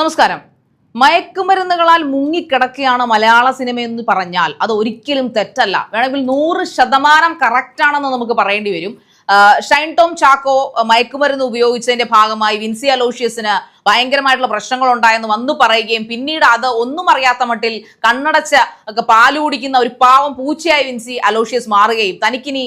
നമസ്കാരം. മയക്കുമരുന്നുകളാൽ മുങ്ങിക്കിടക്കുകയാണ് മലയാള സിനിമ എന്ന് പറഞ്ഞാൽ. അത് ഒരിക്കലും തെറ്റല്ല. വേണമെങ്കിൽ നൂറ് ശതമാനം കറക്റ്റ് ആണെന്ന് നമുക്ക് പറയേണ്ടി വരും. ഷൈൻ ടോം ചാക്കോ മയക്കുമരുന്ന് ഉപയോഗിച്ചതിന്റെ ഭാഗമായി വിൻസി അലോഷ്യസിന് ഭയങ്കരമായിട്ടുള്ള പ്രശ്നങ്ങൾ ഉണ്ടായെന്ന് വന്നു പറയുകയും പിന്നീട് അത് ഒന്നും അറിയാത്ത മട്ടിൽ കണ്ണടച്ച ഒക്കെ പാലുകുടിക്കുന്ന ഒരു പാവം പൂച്ചയായി വിൻസി അലോഷ്യസ് മാറുകയും തനിക്കിനി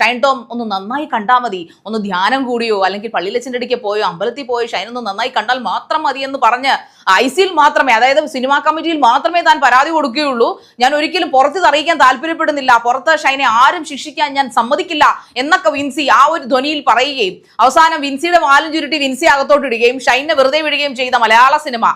ഷൈൻ ടോം ഒന്ന് നന്നായി കണ്ടാൽ മതി. ഒന്ന് ധ്യാനം കൂടിയോ? അല്ലെങ്കിൽ പള്ളിയിലച്ഛന്റെ അടുക്കെ പോയോ? അമ്പലത്തിൽ പോയോ? ഷൈൻ ഒന്ന് നന്നായി കണ്ടാൽ മാത്രം മതി എന്ന് പറഞ്ഞ് ഐ സിയിൽ മാത്രമേ അതായത് സിനിമാ കമ്മിറ്റിയിൽ മാത്രമേ താൻ പരാതി കൊടുക്കുകയുള്ളൂ. ഞാൻ ഒരിക്കലും പുറത്ത് അറിയിക്കാൻ താല്പര്യപ്പെടുന്നില്ല. പുറത്ത് ഷൈനെ ആരും ശിക്ഷിക്കാൻ ഞാൻ സമ്മതിക്കില്ല എന്നൊക്കെ വിൻസി ആ ഒരു ധ്വനിയിൽ പറയുകയും അവസാനം വിൻസിയുടെ വാലും ചുരുട്ടി വിൻസി അകത്തോട്ടിടുകയും ഷൈനെ വെറുതെ വിടുകയും ചെയ്ത മലയാള സിനിമ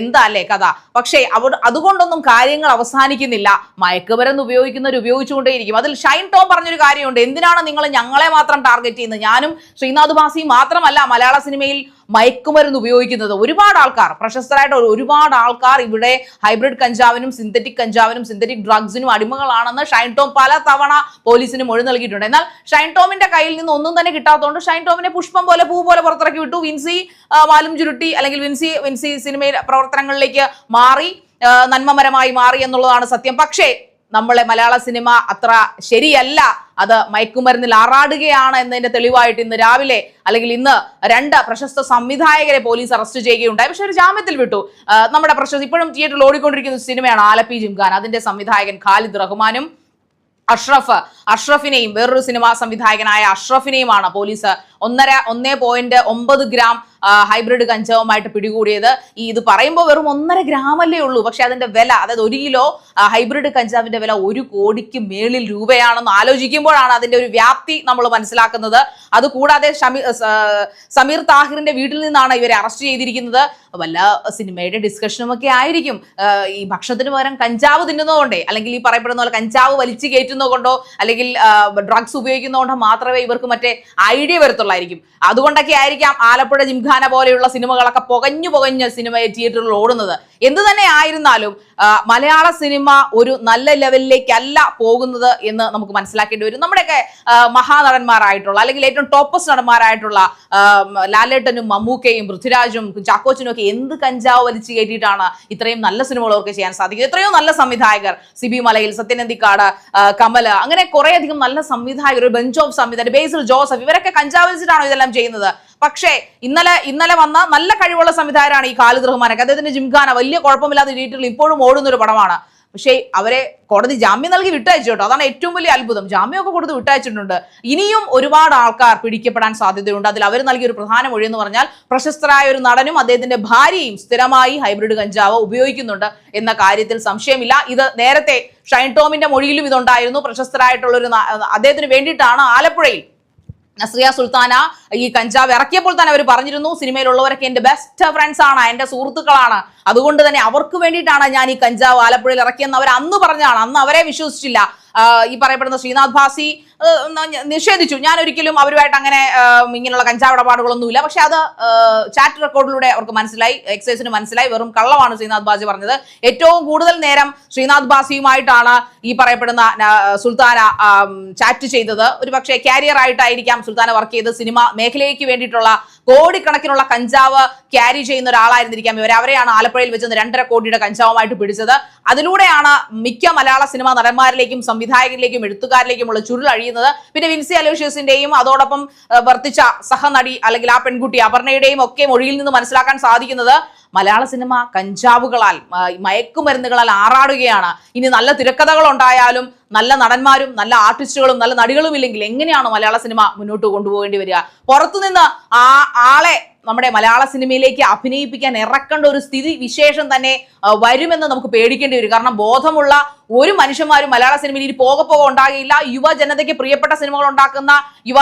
എന്താ അല്ലേ കഥ? പക്ഷേ അവർ അതുകൊണ്ടൊന്നും കാര്യങ്ങൾ അവസാനിക്കുന്നില്ല. മയക്കുമരുന്ന് ഉപയോഗിക്കുന്നവർ ഉപയോഗിച്ചുകൊണ്ടേയിരിക്കും. അതിൽ ഷൈൻ ടോം പറഞ്ഞൊരു കാര്യമുണ്ട്. എന്തിനാണ് നിങ്ങൾ ഞങ്ങളെ മാത്രം ടാർഗറ്റ് ചെയ്യുന്നത്? ഞാനും ശ്രീനാഥ് ഭാസിയും മാത്രമല്ല മലയാള സിനിമയിൽ മയക്കുമരുന്ന് ഉപയോഗിക്കുന്നത് ഒരുപാട് ആൾക്കാർ പ്രശസ്തരായിട്ട് ഒരുപാട് ആൾക്കാർ ഇവിടെ ഹൈബ്രിഡ് കഞ്ചാവിനും സിന്തറ്റിക് കഞ്ചാവിനും സിന്തറ്റിക് ഡ്രഗ്സിനും അടിമകളാണെന്ന് ഷൈൻ ടോം പല തവണ പോലീസിന് മൊഴി നൽകിയിട്ടുണ്ട്. എന്നാൽ ഷൈൻ ടോമിന്റെ കയ്യിൽ നിന്ന് ഒന്നും തന്നെ കിട്ടാത്തതുകൊണ്ട് ഷൈൻ ടോമിനെ പുഷ്പം പോലെ പൂ പോലെ പുറത്തിറക്കി വിട്ടു. വിൻസി വാലും ചുരുട്ടി അല്ലെങ്കിൽ വിൻസി വിൻസി സിനിമയിൽ പ്രവർത്തനങ്ങളിലേക്ക് മാറി നന്മമരമായി മാറി എന്നുള്ളതാണ് സത്യം. പക്ഷേ നമ്മളെ മലയാള സിനിമ അത്ര ശരിയല്ല. അത് മയക്കുമരുന്നിൽ ആറാടുകയാണ് എന്നതിന്റെ തെളിവായിട്ട് ഇന്ന് രാവിലെ അല്ലെങ്കിൽ ഇന്ന് രണ്ട് പ്രശസ്ത സംവിധായകരെ പോലീസ് അറസ്റ്റ് ചെയ്യുകയുണ്ടായി. പക്ഷെ ഒരു ജാമ്യത്തിൽ വിട്ടു. നമ്മുടെ പ്രശസ്ത ഇപ്പോഴും തിയേറ്ററിൽ ഓടിക്കൊണ്ടിരിക്കുന്ന സിനിമയാണ് ആലപ്പി ജിംഖാൻ. അതിന്റെ സംവിധായകൻ ഖാലിദ് റഹ്മാനും അഷ്റഫ് അഷ്റഫിനെയും വേറൊരു സിനിമാ സംവിധായകനായ അഷ്റഫിനെയുമാണ് പോലീസ് ഒന്നര ഒന്നേ പോയിന്റ് ഒമ്പത് ഗ്രാം ഹൈബ്രിഡ് കഞ്ചാവുമായിട്ട് പിടികൂടിയത്. ഈ ഇത് പറയുമ്പോൾ വെറും ഒന്നര ഗ്രാമല്ലേ ഉള്ളൂ. പക്ഷെ അതിന്റെ വില അതായത് ഒരു കിലോ ഹൈബ്രിഡ് കഞ്ചാവിന്റെ വില ഒരു കോടിക്ക് മേളിൽ രൂപയാണെന്ന് ആലോചിക്കുമ്പോഴാണ് അതിന്റെ ഒരു വ്യാപ്തി നമ്മൾ മനസ്സിലാക്കുന്നത്. അതുകൂടാതെ സമീർ താഹിറിന്റെ വീട്ടിൽ നിന്നാണ് ഇവരെ അറസ്റ്റ് ചെയ്തിരിക്കുന്നത്. വല്ല സിനിമയുടെ ഡിസ്കഷനും ഒക്കെ ആയിരിക്കും. ഈ ഭക്ഷണത്തിന് പകരം കഞ്ചാവ് തിന്നുന്നതുകൊണ്ടേ അല്ലെങ്കിൽ ഈ പറയപ്പെടുന്ന പോലെ കഞ്ചാവ് വലിച്ചു കയറ്റുന്നതുകൊണ്ടോ അല്ലെങ്കിൽ ഡ്രഗ്സ് ഉപയോഗിക്കുന്നതുകൊണ്ടോ മാത്രമേ ഇവർക്ക് മറ്റേ ഐഡിയ വരത്തുള്ളായിരിക്കും. അതുകൊണ്ടൊക്കെ ആയിരിക്കാം ആലപ്പുഴ ജിംഖാന പോലെയുള്ള സിനിമകളൊക്കെ പുകഞ്ഞു പുകഞ്ഞ് സിനിമ തിയേറ്ററിൽ ഓടുന്നത്. എന്ത് തന്നെ ആയിരുന്നാലും മലയാള സിനിമ ഒരു നല്ല ലെവലിലേക്കല്ല പോകുന്നത് എന്ന് നമുക്ക് മനസ്സിലാക്കേണ്ടി വരും. നമ്മുടെയൊക്കെ മഹാനടന്മാരായിട്ടുള്ള അല്ലെങ്കിൽ ഏറ്റവും ടോപ്പസ് നടന്മാരായിട്ടുള്ള ലാലേട്ടനും മമ്മൂക്കയും പൃഥ്വിരാജും ചാക്കോച്ചനും ഒക്കെ എന്ത് കഞ്ചാവ് വലിച്ചു കയറ്റിയിട്ടാണ് ഇത്രയും നല്ല സിനിമകൾ അവർക്ക് ചെയ്യാൻ സാധിക്കുന്നത്. എത്രയോ നല്ല സംവിധായകർ സിബി മലയിൽ സത്യനന്ദിക്കാട് കമൽ അങ്ങനെ കുറേയധികം നല്ല സംവിധായകർ ബെഞ്ച് ഓഫ് സംവിധായകർ ബേസിൽ ജോസഫ് ഇവരൊക്കെ കഞ്ചാവ് വലിച്ചിട്ടാണോ ഇതെല്ലാം ചെയ്യുന്നത്? പക്ഷേ ഇന്നലെ ഇന്നലെ വന്ന നല്ല കഴിവുള്ള സംവിധായകരാണ് ഈ ഖാലിദ് റഹ്മാനൊക്കെ. അദ്ദേഹത്തിന്റെ ജിംഖാന വലിയ കുഴപ്പമില്ലാത്ത രീതിയിൽ ഇപ്പോഴും ഓടുന്ന ഒരു പടമാണ്. പക്ഷേ അവരെ കോടതി ജാമ്യം നൽകി വിട്ടയച്ചു കേട്ടോ. അതാണ് ഏറ്റവും വലിയ അത്ഭുതം. ജാമ്യമൊക്കെ കൊടുത്ത് വിട്ടയച്ചിട്ടുണ്ട്. ഇനിയും ഒരുപാട് ആൾക്കാർ പിടിക്കപ്പെടാൻ സാധ്യതയുണ്ട്. അതിൽ അവർ നൽകിയ ഒരു പ്രധാന മൊഴി എന്ന് പറഞ്ഞാൽ പ്രശസ്തരായ ഒരു നടനും അദ്ദേഹത്തിന്റെ ഭാര്യയും സ്ഥിരമായി ഹൈബ്രിഡ് കഞ്ചാവ് ഉപയോഗിക്കുന്നുണ്ട് എന്ന കാര്യത്തിൽ സംശയമില്ല. ഇത് നേരത്തെ ഷൈൻ ടോമിന്റെ മൊഴിയിലും ഇതുണ്ടായിരുന്നു. പ്രശസ്തരായിട്ടുള്ള ഒരു അദ്ദേഹത്തിന് വേണ്ടിയിട്ടാണ് ആലപ്പുഴയിൽ നസ്രിയ സുൽത്താന ഈ കഞ്ചാവ് ഇറക്കിയപ്പോൾ തന്നെ അവർ പറഞ്ഞിരുന്നു സിനിമയിലുള്ളവരൊക്കെ എന്റെ ബെസ്റ്റ് ഫ്രണ്ട്സ് ആണ് എന്റെ സുഹൃത്തുക്കളാണ്. അതുകൊണ്ട് തന്നെ അവർക്ക് വേണ്ടിയിട്ടാണ് ഞാൻ ഈ കഞ്ചാവ് ആലപ്പുഴയിൽ ഇറക്കിയെന്ന് അവർ അന്ന് പറഞ്ഞാണ് അന്ന് അവരെ വിശ്വസിച്ചില്ല. ഈ പറയപ്പെടുന്ന ശ്രീനാഥ് ഭാസി നിഷേധിച്ചു. ഞാൻ ഒരിക്കലും അവരുമായിട്ട് അങ്ങനെ ഇങ്ങനെയുള്ള കഞ്ചാവ് ഇടപാടുകളൊന്നുമില്ല. പക്ഷെ അത് ചാറ്റ് റെക്കോർഡിലൂടെ അവർക്ക് മനസ്സിലായി എക്സൈസിന് മനസ്സിലായി. വെറും കള്ളമാണ് ശ്രീനാഥ് ഭാസി പറഞ്ഞത്. ഏറ്റവും കൂടുതൽ നേരം ശ്രീനാഥ് ഭാസിയുമായിട്ടാണ് ഈ പറയപ്പെടുന്ന സുൽത്താന ചാറ്റ് ചെയ്തത്. ഒരു പക്ഷേ കാരിയർ ആയിട്ടായിരിക്കാം സുൽത്താന വർക്ക് ചെയ്ത് സിനിമ മേഖലയ്ക്ക് വേണ്ടിയിട്ടുള്ള കോടിക്കണക്കിനുള്ള കഞ്ചാവ് ക്യാരി ചെയ്യുന്ന ഒരാളായിരുന്നിരിക്കാം ഇവർ. അവരെയാണ് ആലപ്പുഴയിൽ വെച്ച് രണ്ടര കോടിയുടെ കഞ്ചാവുമായിട്ട് പിടിച്ചത്. അതിലൂടെയാണ് മിക്ക മലയാള സിനിമാ നടന്മാരിലേക്കും സംവിധായകരിലേക്കും എഴുത്തുകാരിലേക്കും ഉള്ള ചുരുൾ അഴിയുന്നത്. പിന്നെ വിൻസി അലോഷ്യസിന്റെയും അതോടൊപ്പം വർത്തിച്ച സഹനടി അല്ലെങ്കിൽ ആ പെൺകുട്ടി അപർണയുടെയും ഒക്കെ മൊഴിയിൽ നിന്ന് മനസ്സിലാക്കാൻ സാധിക്കുന്നത് മലയാള സിനിമ കഞ്ചാവുകളാൽ മയക്കുമരുന്നുകളാൽ ആറാടുകയാണ്. ഇനി നല്ല തിരക്കഥകൾ ഉണ്ടായാലും നല്ല നടന്മാരും നല്ല ആർട്ടിസ്റ്റുകളും നല്ല നടികളും ഇല്ലെങ്കിൽ എങ്ങനെയാണ് മലയാള സിനിമ മുന്നോട്ട് കൊണ്ടുപോകേണ്ടി വരിക? പുറത്തുനിന്ന് ആ ആളെ നമ്മുടെ മലയാള സിനിമയിലേക്ക് അഭിനയിപ്പിക്കാൻ ഇറക്കേണ്ട ഒരു സ്ഥിതി വിശേഷം തന്നെ വരുമെന്ന് നമുക്ക് പേടിക്കേണ്ടി വരും. കാരണം ബോധമുള്ള ഒരു മനുഷ്യന്മാരും മലയാള സിനിമയിൽ പോക പോകെ ഉണ്ടാകില്ല. യുവജനതയ്ക്ക് പ്രിയപ്പെട്ട സിനിമകൾ ഉണ്ടാക്കുന്ന യുവ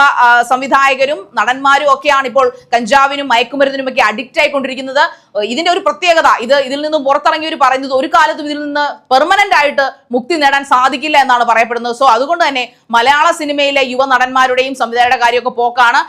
സംവിധായകരും നടന്മാരും ഒക്കെയാണ് ഇപ്പോൾ കഞ്ചാവിനും മയക്കുമരുന്നിനും ഒക്കെ അഡിക്റ്റ് ആയിക്കൊണ്ടിരിക്കുന്നത്. ഇതിന്റെ ഒരു പ്രത്യേകത ഇത് ഇതിൽ നിന്നും പുറത്തിറങ്ങിയവർ പറയുന്നത് ഒരു കാലത്തും ഇതിൽ നിന്ന് പെർമനന്റ് ആയിട്ട് മുക്തി നേടാൻ സാധിക്കില്ല എന്നാണ് പറയപ്പെടുന്നത്. സോ അതുകൊണ്ട് തന്നെ മലയാള സിനിമയിലെ യുവ നടന്മാരുടെയും സംവിധായകരുടെ കാര്യമൊക്കെ പോക്കാണ്.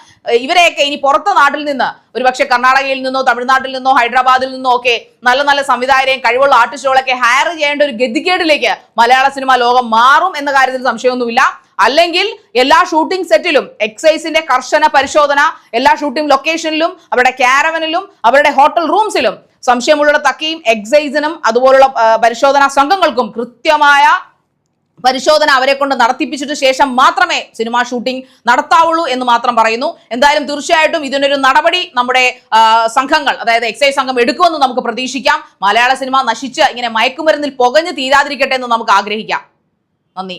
ഇവരെയൊക്കെ ഇനി പുറത്ത് നാട്ടിൽ നിന്ന് ഒരുപക്ഷെ കർണാടകയിൽ നിന്നോ തമിഴ്നാട്ടിൽ നിന്നോ ഹൈദരാബാദിൽ നിന്നോ ഒക്കെ നല്ല നല്ല സംവിധായകരെയും കഴിവുള്ള ആർട്ടിസ്റ്റുകളൊക്കെ ഹയർ ചെയ്യേണ്ട ഒരു ഗതികേടിലേക്ക് മലയാള സിനിമ ലോകം മാറും എന്ന കാര്യത്തിൽ സംശയമൊന്നുമില്ല. അല്ലെങ്കിൽ എല്ലാ ഷൂട്ടിംഗ് സെറ്റിലും എക്സൈസിന്റെ കർശന പരിശോധന എല്ലാ ഷൂട്ടിംഗ് ലൊക്കേഷനിലും അവരുടെ ക്യാരവനിലും അവരുടെ ഹോട്ടൽ റൂംസിലും സംശയമുള്ള തക്കയും എക്സൈസിനും അതുപോലുള്ള പരിശോധനാ സംഘങ്ങൾക്കും കൃത്യമായ പരിശോധന അവരെ കൊണ്ട് നടത്തിപ്പിച്ചിട്ട് ശേഷം മാത്രമേ സിനിമാ ഷൂട്ടിംഗ് നടത്താവുള്ളൂ എന്ന് മാത്രം പറയുന്നു. എന്തായാലും തീർച്ചയായിട്ടും ഇതിനൊരു നടപടി നമ്മുടെ സംഘങ്ങൾ അതായത് എക്സൈസ് സംഘം എടുക്കുമെന്ന് നമുക്ക് പ്രതീക്ഷിക്കാം. മലയാള സിനിമ നശിച്ച് ഇങ്ങനെ മയക്കുമരുന്നിൽ പുകഞ്ഞു തീരാതിരിക്കട്ടെ എന്ന് നമുക്ക് ആഗ്രഹിക്കാം. നന്ദി.